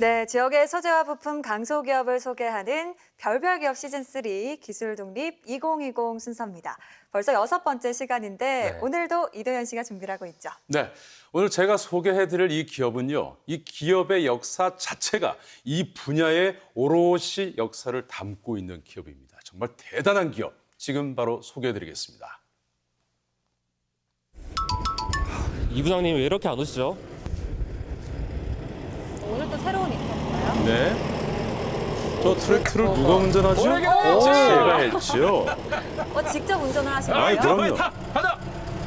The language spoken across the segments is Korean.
네, 지역의 소재와 부품 강소 기업을 소개하는 별별 기업 시즌 3 기술 독립 2020 순서입니다. 벌써 여섯 번째 시간인데 네. 오늘도 이도현 씨가 준비를 하고 있죠. 네, 오늘 제가 소개해드릴 이 기업은요, 이 기업의 역사 자체가 이 분야의 오롯이 역사를 담고 있는 기업입니다. 정말 대단한 기업. 지금 바로 소개해드리겠습니다. 이 부장님 왜 이렇게 안 오시죠? 오늘 또 새로운 인턴인가요? 네. 저 트랙터를 누가 운전하죠? 어, 제가 했죠. 어, 직접 운전을 하신 거예요? 그럼요.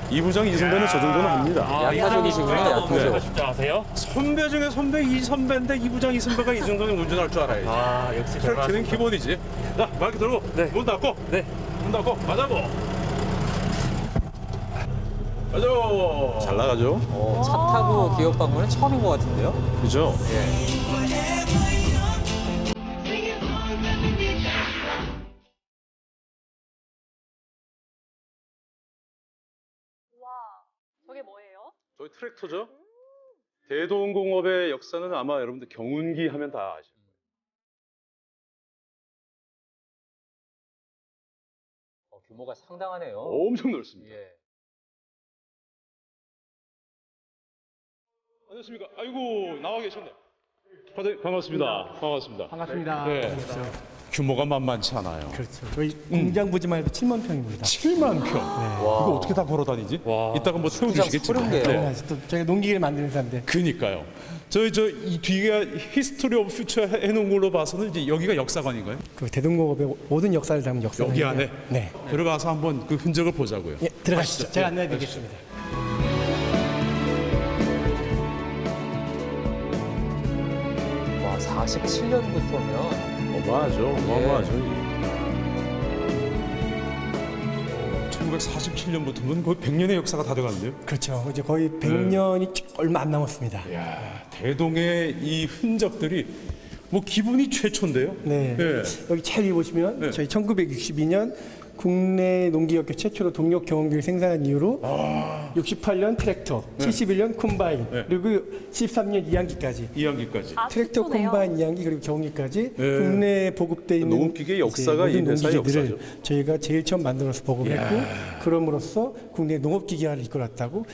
이 부장 이 선배는 저 정도는 합니다. 아, 약타적이시군요, 약타적. 진짜 아세요? 선배 중에 선배 이 선배인데 이 부장 이 선배가 이 정도는 운전할 줄 알아야지. 아, 역시 트랙터는 기본이지. 자, 마이크 들고 네. 문 닫고 네. 문 닫고 가자고. 가자고. 잘 나가죠? 어, 차 타고 기업 방문은 처음인 것 같은데요? 그죠? 와, 저게 뭐예요? 저희 트랙터죠. 대동공업의 역사는 아마 여러분들 경운기 하면 다 아시죠. 규모가 상당하네요. 엄청 넓습니다. 예. 안녕하십니까. 아이고 나와 계셨네. 과장님 반갑습니다. 반갑습니다. 반갑습니다. 네. 규모가 만만치 않아요. 그렇죠. 저희 공장 부지만 해도 7만 평입니다. 7만 평. 이거 어떻게 다 걸어 다니지? 와. 이따가 뭐. 소름이에요. 네. 또 저희가 농기계를 만드는 회사인데 그니까요. 저희 저 이 뒤가 히스토리 오브 퓨처 해놓은 걸로 봐서는 이제 여기가 역사관인가요? 그 대동공업의 모든 역사를 담은 역사. 여기 안에? 네. 들어가서 한번 그 흔적을 보자고요. 예, 들어가시죠. 제가 안내해 드리겠습니다. 와, 47년부터면 어마하죠. 어마어마하죠. 1947년부터면 거의 100년의 역사가 다 돼가는데요. 그렇죠. 이제 거의 100년이 얼마 안 남았습니다. 이야, 대동의 이 흔적들이 뭐 기분이 최초인데요. 네. 네. 여기 잘 보시면 네. 저희 1962년 국내 농기업계 최초로 동력 경운기를 생산한 이후로 68년 트랙터, 71년 콤바인, 아. 네. 그리고 13년 이항기까지 2학기까지. 아, 트랙터 속도네요. 콤바인 이항기 그리고 경운기까지 네. 국내에 보급돼 있는 농업기계 역사가 이 회사의 농기계들을 역사죠. 저희가 제일 처음 만들어서 보급했고 그럼으로써 국내 농업기계화를 이끌었다고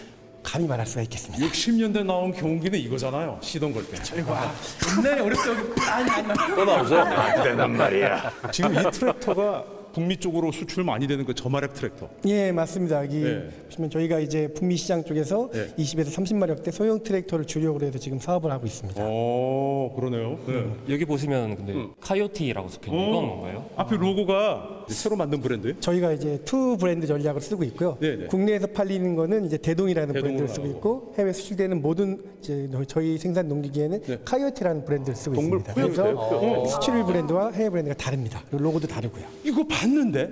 감히 말할 수가 있겠습니다. 60년대 나온 경운기는 이거잖아요. 시동 걸 때. 옛날에 어렸을 때 아니 아니 또 나오죠? 대단 말이야. 지금 이 트랙터가 북미 쪽으로 수출 많이 되는 그 저마력 트랙터. 예 맞습니다. 여기 네. 보시면 저희가 이제 북미 시장 쪽에서 네. 20에서 30마력대 소형 트랙터를 주력으로 해서 지금 사업을 하고 있습니다. 오, 그러네요. 네. 여기 보시면 근데 카요티라고 적혀 있는 이건 뭔가요? 앞에 로고가 새로 만든 브랜드예요? 저희가 이제 투 브랜드 전략을 쓰고 있고요. 네네. 국내에서 팔리는 거는 이제 대동이라는 브랜드를 쓰고 나오고. 있고 해외 수출되는 모든 이제 저희 생산 농기계에는 네. 카이오티라는 브랜드를 쓰고 동물 있습니다. 코요테요? 그래서 수출 브랜드와 해외 브랜드가 다릅니다. 로고도 다르고요. 이거 봤는데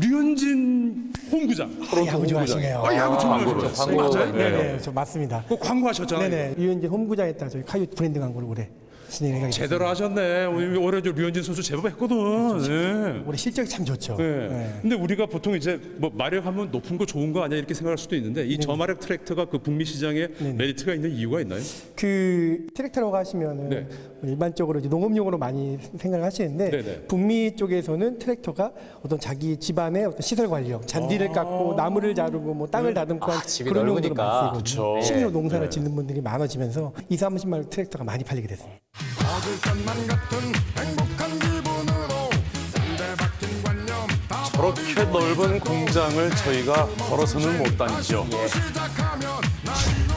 류현진 홈구장. 아, 야구 좋아하시네요. 아, 야구 좀 광고, 하죠. 광고. 맞아요. 네네, 저 맞습니다. 그 광고하셨잖아요. 네네, 유현진 홈구장에다 저희 카이오티 브랜드 광고를 올해 진행해가지고 제대로 하셨네. 우리 올해 저 류현진 선수 제법 했거든. 네. 올해 실적이 참 좋죠. 네. 네. 근데 우리가 보통 이제 뭐 마력하면 높은 거 좋은 거 아니야 이렇게 생각할 수도 있는데 네. 이 저마력 트랙터가 그 북미 시장에 메리트가 있는 이유가 있나요? 그 트랙터라고 하시면은 네. 일반적으로 이제 농업용으로 많이 생각을 하시는데 네네. 북미 쪽에서는 트랙터가 어떤 자기 집안의 어떤 시설 관리용, 잔디를 깎고 나무를 자르고 뭐 땅을 다듬고 한 아, 집이 그런 용도로 넓으니까. 많이 쓰거든요. 그쵸. 식료 농사를 네. 짓는 분들이 많아지면서 2, 30마리 트랙터가 많이 팔리게 됐습니다. 저렇게 넓은 공장을 저희가 걸어서는 못 다니죠.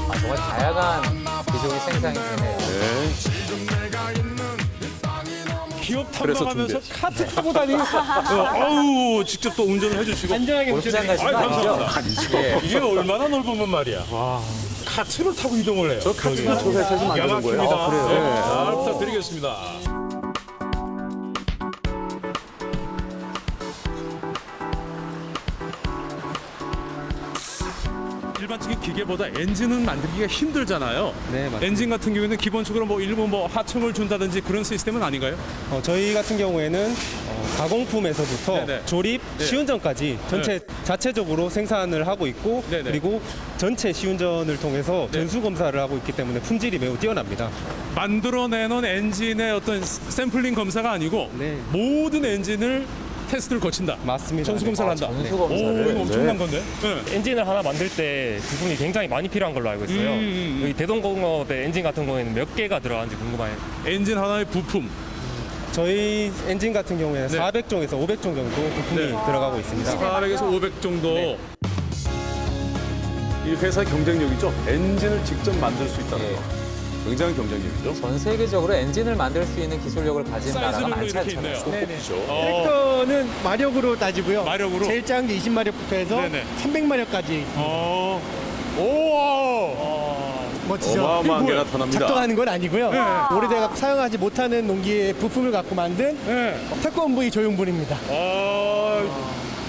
아, 정말 다양한 기종이 생산이 되네요. 기업 그래서 탐방하면서. 카트 타고 다니고 어, 아우 직접 또 운전을 해주시고 안전하게 거 아이, 아니죠? 감사합니다. 예. 이게 얼마나 넓으면 말이야. 카트를 타고 이동을 해요. 저 카트가 저 회사에서 만드는 거예요? 아, 그래요? 네, 잘 부탁드리겠습니다. 일반적인 기계보다 엔진은 만들기가 힘들잖아요. 네, 맞습니다. 엔진 같은 경우에는 기본적으로 뭐 일부 뭐 하청을 준다든지 그런 시스템은 아닌가요? 어, 저희 같은 경우에는 어, 가공품에서부터 네네. 조립, 네. 시운전까지 전체 자체적으로 생산을 하고 있고 네네. 그리고 전체 시운전을 통해서 네. 전수 검사를 하고 있기 때문에 품질이 매우 뛰어납니다. 만들어내는 엔진의 어떤 샘플링 검사가 아니고 네. 모든 엔진을 테스트를 거친다. 맞습니다. 전수 검사를 아, 한다. 전수 오, 검사를. 이거 엄청난 건데. 네. 엔진을 하나 만들 때 부품이 굉장히 많이 필요한 걸로 알고 있어요. 음, 음, 음. 여기 대동공업의 엔진 같은 경우에는 몇 개가 들어가는지 궁금해요. 엔진 하나의 부품. 저희 엔진 같은 경우에는 네. 400종에서 500종 정도 부품이 네. 들어가고 있습니다. 400에서 500 정도. 네. 이 회사의 경쟁력이죠. 엔진을 직접 만들 수 있다는 예. 거. 굉장히 경쟁력이죠. 전 세계적으로 엔진을 만들 수 있는 기술력을 가진 나라가 사이즈별로 많지 이렇게 않잖아요. 있네요. 네네. 어, 트랙터는 마력으로 따지고요. 마력으로? 제일 작은 게 20마력부터 해서 네네. 300마력까지 어. 오. 멋지죠. 어마어마한 게 그리고 나타납니다. 작동하는 건 아니고요. 네. 오래돼가 사용하지 못하는 농기의 부품을 갖고 만든 네. 태권브이 조용분입니다. 아,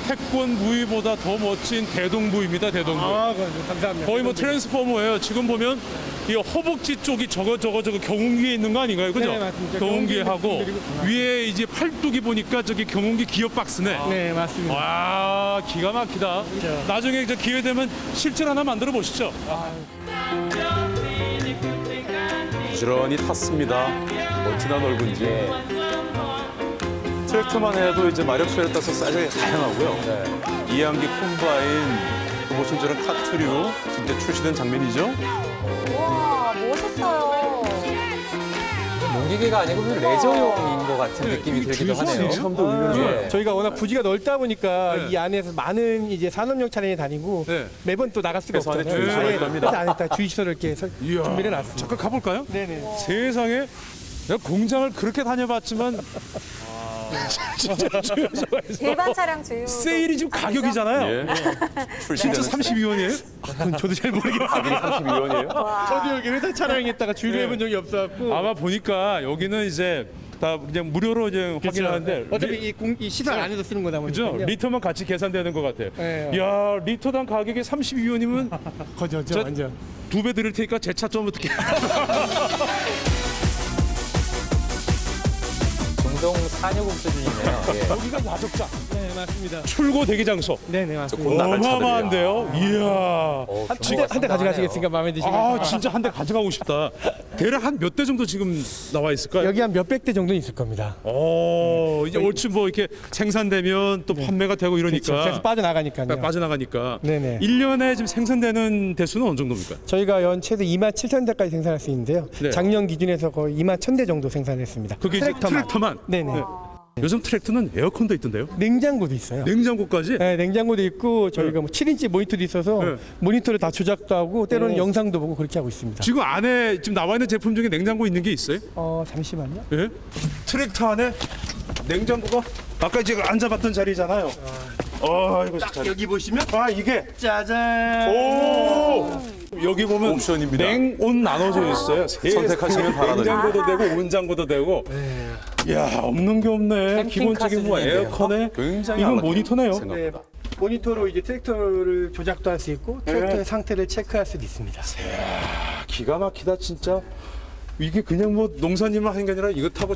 태권 부위보다 더 멋진 대동부입니다. 대동부. 아, 감사합니다. 거의 뭐 트랜스포머예요. 지금 보면 이 허벅지 쪽이 저거 저거 저거 경운기에 있는 거 아닌가요? 그죠? 네, 맞습니다. 경운기에 경운기 하고. 위에 이제 팔뚝이 보니까 저기 경운기 기어 박스네. 네, 맞습니다. 와 기가 막히다. 그렇죠. 나중에 저 기회 되면 실질 하나 만들어 보시죠. 부지런히 탔습니다. 어찌나 넓은지. 트랙터만 해도 이제 마력수에 따라서 사이즈가 다양하고요. 네. 이항기 콤바인 또 저런 카트류 진짜 출시된 장면이죠. 농기계가 아니고 무슨 레저용인 것 같은 느낌이 들기도 하네요. 아, 예. 저희가 워낙 부지가 넓다 보니까 네. 이 안에서 많은 이제 산업용 차량이 다니고 네. 매번 또 나갈 수가 그래서 안에 없잖아요. 주유소가 아예 있답니다. 그래서 안에 다 주유시설을 이렇게 설- 이야, 준비를 해놨습니다. 잠깐 가볼까요? 네네. 세상에 내가 공장을 그렇게 다녀봤지만 일반 차량 주유. 세일이 지금 가격이잖아요. 진짜 32원이에요? 그건 저도 잘 모르겠어요. 32원이에요? 저도 여기 회사 차량에다가 주유해본 적이 없어갖고. 아마 보니까 여기는 이제 다 그냥 무료로 이제 확인하는데 어차피 리, 이, 공, 이 시설 안에서 쓰는 거다 그죠? 보니까. 리터만 같이 계산되는 것 같아요. 네. 야 리터당 가격이 32원이면 거저죠, 저- 완전. 두배 드릴 테니까 제 차 좀 어떻게? 중동 산유국 수준이네요. 예. 여기가 야적장 네, 맞습니다. 출고 대기 장소 네네, 맞습니다. 어마어마한데요. 이야. 어, 한, 규모가 한대 가져가시겠습니까? 마음에 드시겠어요? 아 진짜 한 대 가져가고 싶다. 대략 한 몇 대 정도 지금 나와 있을까요? 여기 한 몇백 대 정도는 있을 겁니다. 어 이제 얼추 뭐 이렇게 생산되면 또 판매가 되고 그렇죠. 이러니까 그래서 빠져나가니까요. 빠져나가니까 네네. 1년에 지금 생산되는 대수는 어느 정도입니까? 저희가 연 최대 2만 7천 대까지 생산할 수 있는데요. 네. 작년 기준에서 거의 2만 1천 대 정도 생산했습니다. 그게 이제 트랙터만. 네 네. 네. 요즘 트랙터는 에어컨도 있던데요. 냉장고도 있어요. 냉장고까지. 네, 냉장고도 있고 저희가 뭐 7인치 모니터도 있어서 네. 모니터를 다 조작도 하고 때로는 오. 영상도 보고 그렇게 하고 있습니다. 지금 안에 지금 나와 있는 제품 중에 냉장고 있는 게 있어요? 어 잠시만요. 예? 트랙터 안에 냉장고가 아까 지금 앉아봤던 자리잖아요. 어 이거 진짜. 여기 보시면 아 이게 짜잔. 오 여기 보면 옵션입니다. 냉온 나눠져 있어요. 선택하시면 바라는 냉장고도 되고 온장고도 되고. 야 없는 게 없네. 기본적인 뭐. 에어컨에 굉장히 이건 모니터네요. 생각보다. 네, 모니터로 이제 트랙터를 조작도 할 수 있고 트랙터의 상태를 체크할 수도 있습니다. 기가 막히다 진짜. 이게 그냥 뭐 농사님만 하는 게 아니라 이거 타고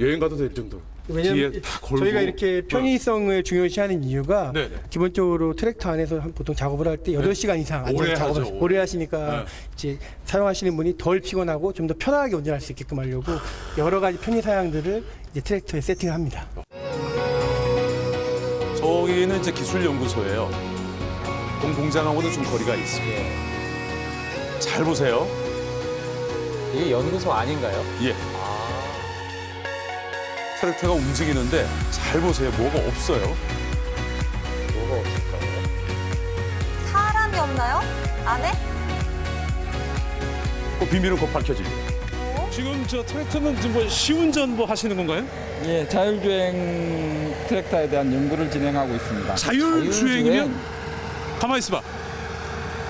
여행 가도 될 정도. 왜냐면 뒤에 다 걸고. 저희가 이렇게 편의성을 중요시하는 이유가 네네. 기본적으로 트랙터 안에서 한 보통 작업을 할 때 8시간 이상 앉아서 오래 작업을 하죠, 오래 하시니까 네. 이제 사용하시는 분이 덜 피곤하고 좀 더 편하게 운전할 수 있게끔 하려고 여러 가지 편의 사양들을 이제 트랙터에 세팅을 합니다. 저기는 이제 기술연구소예요. 본 공장하고는 좀 거리가 있습니다. 예. 잘 보세요. 이게 연구소 아닌가요? 예. 아, 트랙터가 움직이는데 잘 보세요. 뭐가 없어요. 뭐가 없을까요? 사람이 없나요? 안에? 그 비밀은 곧 밝혀집니다. 지금 저 트랙터는 지금 뭐 시운전 뭐 하시는 건가요? 예, 자율주행 트랙터에 대한 연구를 진행하고 있습니다. 자율주행이면 가만히 있어봐.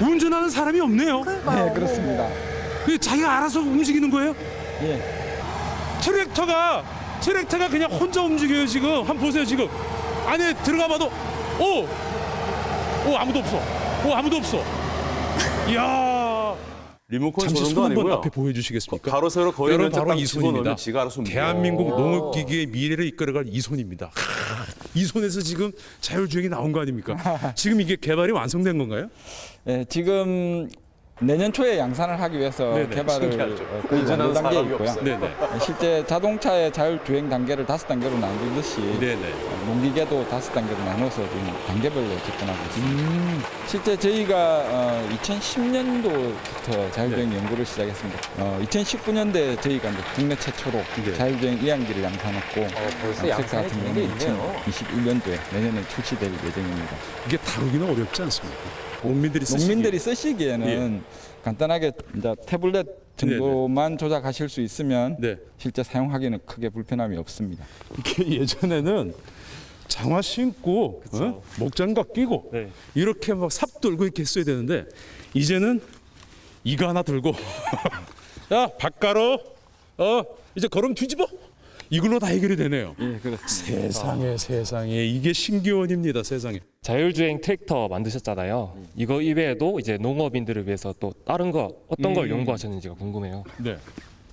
운전하는 사람이 없네요. 그러니까요. 네, 그렇습니다. 그 자기가 알아서 움직이는 거예요? 예. 트랙터가 트랙터가 그냥 혼자 움직여요 지금. 한번 보세요 지금. 안에 들어가 봐도 오, 오 아무도 없어. 오 아무도 없어. 이야. 리모컨 잠시 조정도 손 한번 아니고요. 앞에 보여주시겠습니까? 가로 세로 거리 여러분 바로 딱이 집어넣으면 손입니다. 지가 알아서 움직여요. 대한민국 농업기계의 미래를 이끌어갈 이 손입니다. 하, 이 손에서 지금 자율주행이 나온 거 아닙니까? 지금 이게 개발이 완성된 건가요? 예, 지금 내년 초에 양산을 하기 위해서 네네, 개발을 신기하죠. 어, 거의 완료 단계에 사람이 있고요. 없어요. 네네. 예, 실제 자동차의 자율주행 단계를 다섯 단계로 나누듯이 네네. 어, 농기계도 다섯 단계로 나눠서 지금 단계별로 접근하고 있습니다. 음, 실제 저희가 어, 2010년도부터 자율주행 연구를 시작했습니다. 어, 2019년도에 저희가 이제 국내 최초로 네. 자율주행 이항기를 양산했고 어, 벌써 어, 양산이 같은 되는 게 경우는 있네요. 2021년도에 내년에 출시될 예정입니다. 이게 다루기는 어렵지 않습니까? 농민들이 쓰시기 농민들이 쓰시기에는 간단하게 이제 태블릿 정도만 조작하실 수 있으면 네. 실제 사용하기는 크게 불편함이 없습니다. 이게 예전에는 장화 신고 어? 목장갑 끼고 네. 이렇게 막 삽 들고 이렇게 했어야 되는데 이제는 이거 하나 들고 야 밭가로 어 이제 걸음 뒤집어 이걸로 다 해결이 되네요. 예, 그렇습니다. 세상에 세상에 이게 신기원입니다 세상에. 자율주행 트랙터 만드셨잖아요. 이거 이외에도 이제 농업인들을 위해서 또 다른 거 어떤 걸 음. 연구하셨는지가 궁금해요. 네.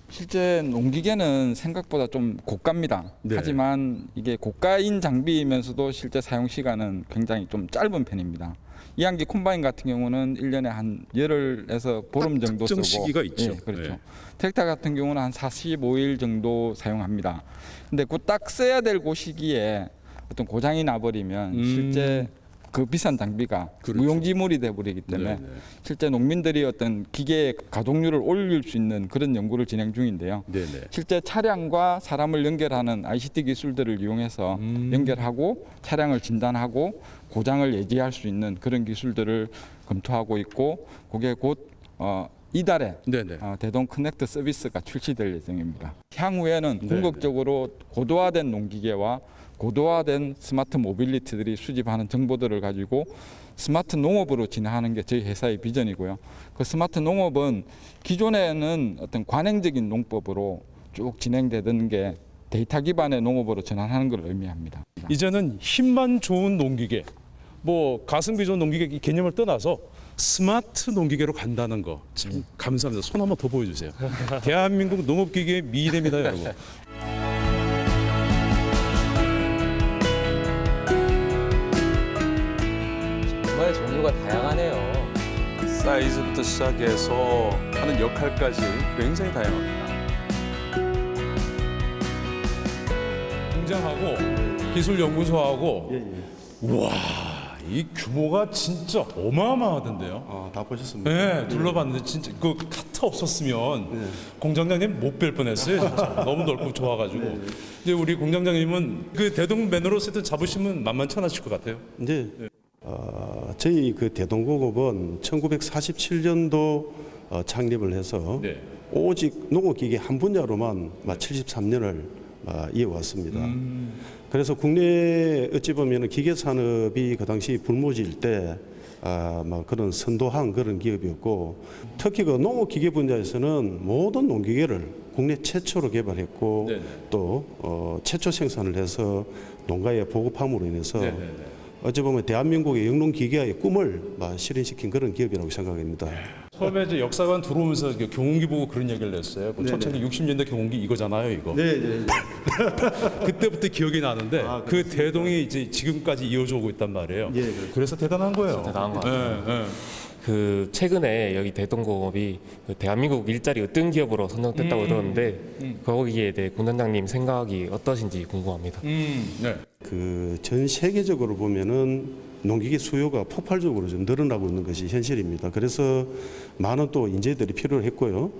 실제 농기계는 생각보다 좀 고가입니다. 네. 하지만 이게 고가인 장비이면서도 실제 사용 시간은 굉장히 좀 짧은 편입니다. 이항기 콤바인 같은 경우는 1년에 한 열흘에서 보름 딱 정도 특정 쓰고 시기가 있죠. 예, 그렇죠. 네. 트랙터 같은 경우는 한 45일 정도 사용합니다. 근데 그 딱 써야 될그 시기에 어떤 고장이 나버리면 음. 실제 그 비싼 장비가 그렇죠. 무용지물이 돼버리기 때문에 네, 네. 실제 농민들이 어떤 기계의 가동률을 올릴 수 있는 그런 연구를 진행 중인데요. 네네. 실제 차량과 사람을 연결하는 ICT 기술들을 이용해서 음. 연결하고 차량을 진단하고 고장을 예지할 수 있는 그런 기술들을 검토하고 있고 그게 곧 어, 이달에 네네. 어, 대동 커넥트 서비스가 출시될 예정입니다. 향후에는 네, 궁극적으로 고도화된 농기계와 고도화된 스마트 모빌리티들이 수집하는 정보들을 가지고 스마트 농업으로 진화하는 게 저희 회사의 비전이고요. 그 스마트 농업은 기존에는 어떤 관행적인 농법으로 쭉 진행되던 게 데이터 기반의 농업으로 전환하는 걸 의미합니다. 이제는 힘만 좋은 농기계, 뭐 가성비 좋은 농기계 이 개념을 떠나서 스마트 농기계로 간다는 거 참 감사합니다. 손 한번 더 보여주세요. 대한민국 농업기계의 미래입니다, 여러분. 종류가 다양하네요. 사이즈부터 시작해서 하는 역할까지 굉장히 다양합니다. 공장하고 기술연구소하고 우와 이 규모가 진짜 어마어마하던데요. 아, 다 보셨습니까? 네, 둘러봤는데 진짜 그 카트 없었으면 공장장님 못 뵐 뻔했어요. 진짜. 너무 넓고 좋아가지고. 이제 우리 공장장님은 그 대동맨으로 세트 잡으시면 만만찮으실 것 같아요. 이제 어, 저희 그 대동공업은 1947년도 어, 창립을 해서 네. 오직 농업기계 한 분야로만 73년을 어, 이어왔습니다. 그래서 국내 어찌 보면 기계 산업이 그 당시 불모지일 때 아, 막 그런 선도한 그런 기업이었고 특히 그 농업 기계 분야에서는 모든 농기계를 국내 최초로 개발했고 네네. 또 어, 최초 생산을 해서 농가에 보급함으로 인해서 네네네. 어찌 보면 대한민국의 영농 기계의 꿈을 막 실현시킨 그런 기업이라고 생각합니다. 처음에 이제 역사관 들어오면서 경운기 보고 그런 얘기를 했어요. 그 1960년대 경운기 이거잖아요, 이거. 네, 네. 그때부터 기억이 나는데 아, 그 대동이 이제 지금까지 이어져 오고 있단 말이에요. 예, 그렇죠. 그래서 대단한 거예요. 대단한 것 같아요. 예, 예. 그 최근에 여기 대동공업이 그 대한민국 일자리 으뜸 기업으로 선정됐다고 들었는데 거기에 대해 공단장님 생각이 어떠신지 궁금합니다. 음, 네. 그 전 세계적으로 보면은 농기계 수요가 폭발적으로 좀 늘어나고 있는 것이 현실입니다. 그래서 많은 또 인재들이 필요했고요.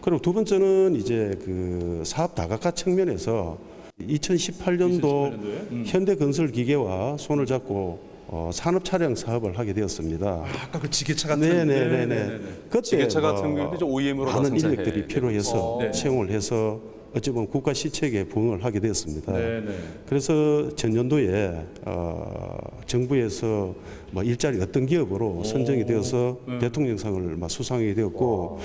그리고 두 번째는 이제 그 사업 다각화 측면에서 2018년도 현대건설 기계와 손을 잡고 어, 산업 차량 사업을 하게 되었습니다. 아까 그 지게차 같은 네네네네. 그때 지게차 같은 뭐 경우도 이제 OEM으로 다 많은. 인력들이 필요해서 네. 채용을 해서 어찌 보면 국가 시책에 부응을 하게 되었습니다. 네네. 그래서 전년도에 어, 정부에서 뭐 일자리 어떤 기업으로 선정이 되어서 네. 대통령상을 막 수상하게 되었고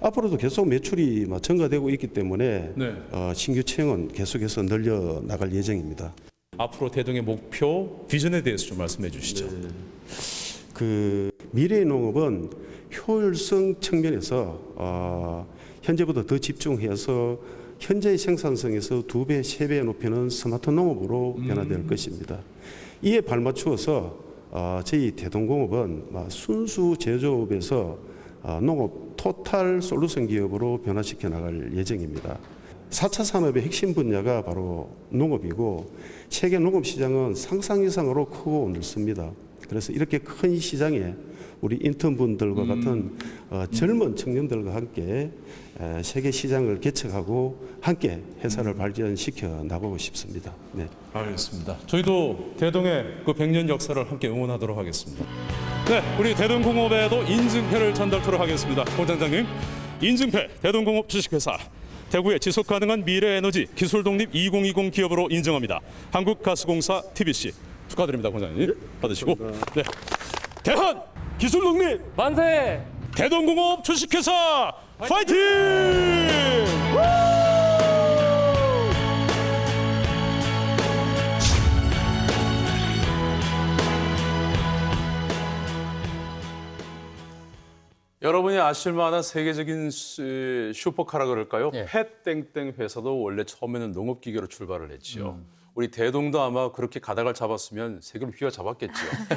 앞으로도 계속 매출이 막 증가되고 있기 때문에 네. 어, 신규 채용은 계속해서 늘려 나갈 예정입니다. 앞으로 대동의 목표, 비전에 대해서 좀 말씀해 주시죠. 그 미래의 농업은 효율성 측면에서 어, 현재보다 더 집중해서 현재의 생산성에서 두 배, 세 배 높이는 스마트 농업으로 변화될 것입니다. 이에 발맞추어서 어, 저희 대동공업은 막 순수 제조업에서 어, 농업 토탈 솔루션 기업으로 변화시켜 나갈 예정입니다. 4차 산업의 핵심 분야가 바로 농업이고 세계 농업 시장은 상상 이상으로 크고 넓습니다. 그래서 이렇게 큰 시장에 우리 인턴분들과 같은 어, 젊은 청년들과 함께 에, 세계 시장을 개척하고 함께 회사를 발전시켜 나가고 싶습니다. 네. 알겠습니다. 저희도 대동의 그 100년 역사를 함께 응원하도록 하겠습니다. 네, 우리 대동공업에도 인증패를 전달토록 하겠습니다. 본장장님, 인증패 대동공업 주식회사 대구의 지속 가능한 미래 에너지 기술 독립 2020 기업으로 인정합니다. 한국가스공사 TBC 축하드립니다, 본장님. 받으시고 네, 대한 기술 독립 만세! 대동공업 주식회사 파이팅! 여러분이 아실 만한 세계적인 수- 슈퍼카라 그럴까요? 예. 펫땡땡 회사도 원래 처음에는 농업기계로 출발을 했지요. 음. 우리 대동도 아마 그렇게 가닥을 잡았으면 세계를 휘어잡았겠죠.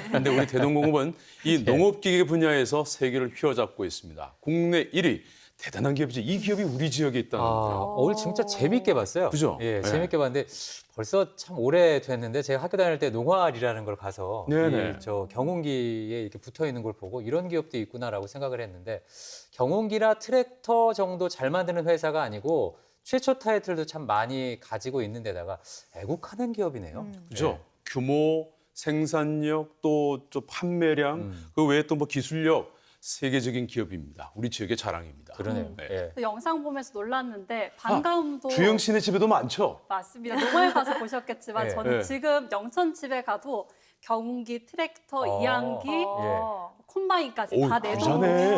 그런데 우리 대동공업은 이 예. 농업기계 분야에서 세계를 휘어잡고 있습니다. 국내 1위 대단한 기업이죠. 이 기업이 우리 지역에 아, 있다는데요. 오늘 진짜 재밌게 봤어요. 그죠? 예, 네. 재밌게 봤는데 벌써 참 오래 됐는데 제가 학교 다닐 때 농활이라는 걸 가서 네네. 이 저 경운기에 이렇게 붙어 있는 걸 보고 이런 기업도 있구나라고 생각을 했는데 경운기나 트랙터 정도 잘 만드는 회사가 아니고 최초 타이틀도 참 많이 가지고 있는 데다가 애국하는 기업이네요. 음. 그죠? 규모, 생산력, 또좀 판매량, 음. 그 외에 또 뭐 기술력 세계적인 기업입니다. 우리 지역의 자랑입니다. 그러네요. 네. 예. 그 영상 보면서 놀랐는데 반가움도 주영 씨네 집에도 많죠? 맞습니다. 농어에 가서 보셨겠지만 네. 저는 네. 지금 영천 집에 가도 경운기, 트랙터, 어. 이항기, 어. 콤바인까지 오, 다 내놓은 부자네.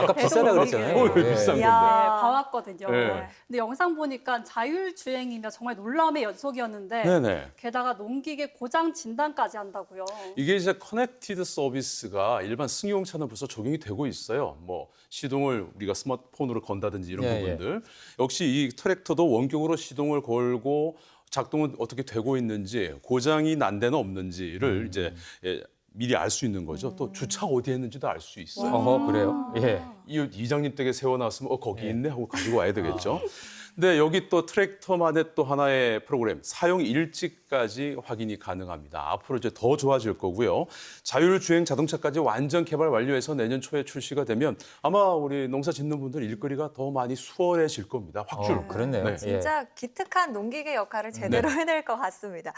아까 비싸다 그랬잖아요. 오, 예. 비싼 건데. 네, 봐왔거든요. 네. 근데 영상 보니까 자율주행이면 정말 놀라움의 연속이었는데 네네. 게다가 농기계 고장 진단까지 한다고요. 이게 이제 커넥티드 서비스가 일반 승용차는 벌써 적용이 되고 있어요. 뭐 시동을 우리가 스마트폰으로 건다든지 이런 예, 부분들. 역시 이 트랙터도 원격으로 시동을 걸고 작동은 어떻게 되고 있는지 고장이 난 데는 없는지를 이제 예, 미리 알 수 있는 거죠. 또 주차 어디에 했는지도 알 수 있어요. 어허, 그래요? 예. 이 이장님 댁에 세워놨으면 어 거기 있네 하고 가지고 와야 되겠죠. 근데 여기 또 트랙터만의 또 하나의 프로그램 사용 일지까지 확인이 가능합니다. 앞으로 이제 더 좋아질 거고요. 자율주행 자동차까지 완전 개발 완료해서 내년 초에 출시가 되면 아마 우리 농사 짓는 분들 일거리가 더 많이 수월해질 겁니다. 확 줄. 어, 그렇네요. 네. 예. 진짜 기특한 농기계 역할을 제대로 해낼 것 같습니다.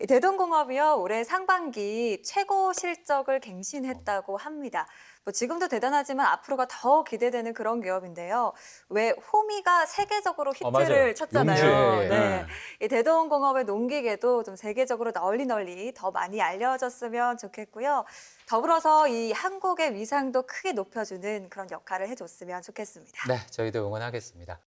이 대동공업이요 올해 상반기 최고 실적을 갱신했다고 합니다. 뭐 지금도 대단하지만 앞으로가 더 기대되는 그런 기업인데요. 왜 호미가 세계적으로 어. 히트를 쳤잖아요. 용주에, 예. 네. 이 대동공업의 농기계도 좀 세계적으로 널리 널리 더 많이 알려졌으면 좋겠고요. 더불어서 이 한국의 위상도 크게 높여주는 그런 역할을 해줬으면 좋겠습니다. 네, 저희도 응원하겠습니다.